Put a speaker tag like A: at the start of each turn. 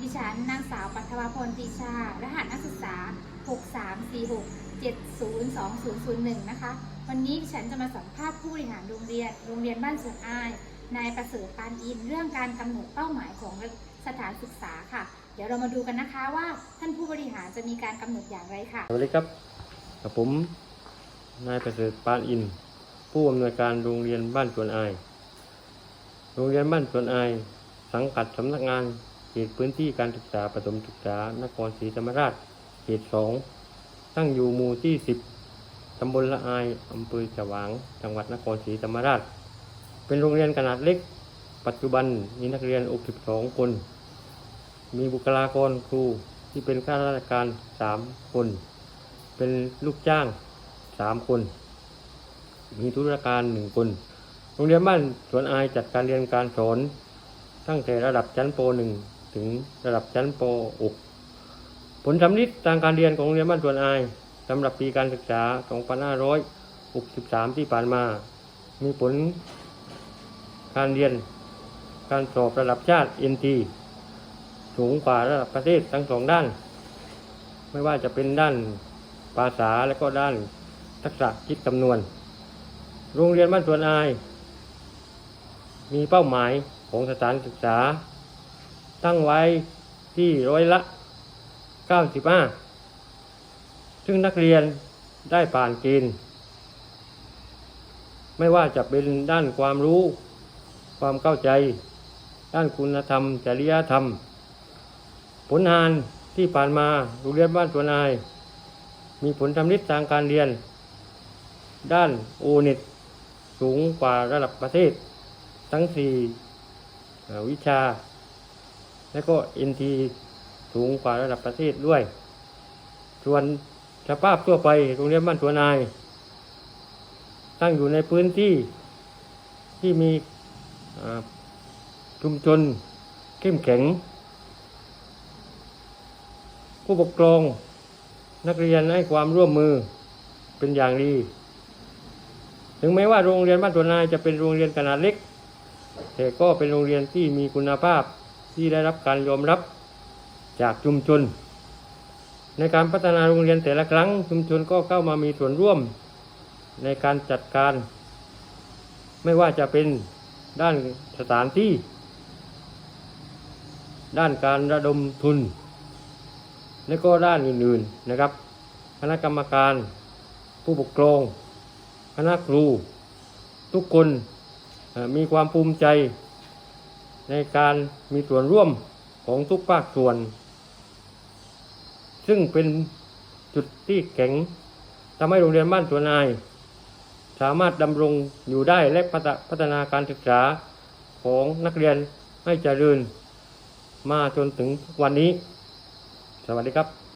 A: ดิฉันนางสาวปัทวพลปีชา รหัสนักศึกษา 6346702001 นะคะ วันนี้ดิฉันจะมาสัมภาษณ์ผู้บริหารโรงเรียน โรงเรียนบ้านสวนอาย นายประเสริฐปานอิน เรื่องการกำหนดเป้าหมายของสถานศึกษาค่ะ เดี๋ยวเรามาดูกันนะคะว่าท่านผู้บริหารจะมีการกำหนดอย่างไรค่ะ
B: สวัสดีครับกับผม นายประเสริฐปานอิน ผู้อำนวยการโรงเรียนบ้านสวนอาย โรงเรียนบ้านสวนอาย สังกัดสำนักงาน เขตพื้นที่การศึกษาประถมศึกษานครศรีธรรมราช เขตสองตั้งอยู่หมู่ที่สิบตำบลละอายอำเภอฉวาง จังหวัดนครศรีธรรมราช เป็นโรงเรียนขนาดเล็ก ปัจจุบันมีนักเรียน62 คน มีบุคลากรครูที่เป็นข้าราชการ 3 คน เป็นลูกจ้าง 3 คน มีธุรการ 1 คน โรงเรียนบ้านสวนอายจัดการเรียนการสอน ตั้งแต่ระดับชั้นป .1 ถึงระดับชั้นป .6 ผลสำลิดทางการเรียนของโรงเรียนบ้านสวนอายสำหรับปีการศึกษา 2563 ที่ผ่านมา มีผลการเรียนการสอบระดับชาติ NT สูงกว่าระดับประเทศทั้งสองด้าน ไม่ว่าจะเป็นด้านภาษาและก็ด้านทักษะคิดคำนวณ โรงเรียนบ้านสวนอาย มีเป้าหมายของสถานศึกษา ตั้งไว้ที่ร้อยละ 95 ซึ่งนักเรียนได้ผ่านเกณฑ์ไม่ว่าจะเป็นด้านความรู้ ความเข้าใจ ด้านคุณธรรม จริยธรรม ผลงานที่ผ่านมาโรงเรียนบ้านสวนาย มีผลทำนิดทางการเรียน ด้านโอเน็ตสูงกว่าระดับประเทศ ทั้งสี่วิชา และก็ NT สูงกว่าระดับประเทศด้วย ส่วนสภาพทั่วไปโรงเรียนบ้านสวนอาย ตั้งอยู่ในพื้นที่ที่มีชุมชนเข้มแข็ง ผู้ปกครองนักเรียนให้ความร่วมมือเป็นอย่างดี ถึงแม้ว่าโรงเรียนบ้านตัวนายจะเป็นโรงเรียนขนาดเล็ก แต่ก็เป็นโรงเรียนที่มีคุณภาพ ที่ได้รับการยอมรับจากชุมชน ในการพัฒนาโรงเรียนแต่ละครั้งชุมชนก็เข้ามามีส่วนร่วมในการจัดการ ไม่ว่าจะเป็นด้านสถานที่ ด้านการระดมทุน และก็ด้านอื่นๆนะครับ คณะกรรมการ ผู้ปกครอง คณะครู ทุกคนมีความภูมิใจ ในการมีส่วนร่วมของทุกภาคส่วน ซึ่งเป็นจุดที่แข็งทำให้โรงเรียนบ้านสวนนาย สามารถดำรงอยู่ได้และพัฒพัฒนาการศึกษาของนักเรียนให้เจริญมาจนถึงวันนี้ สวัสดีครับ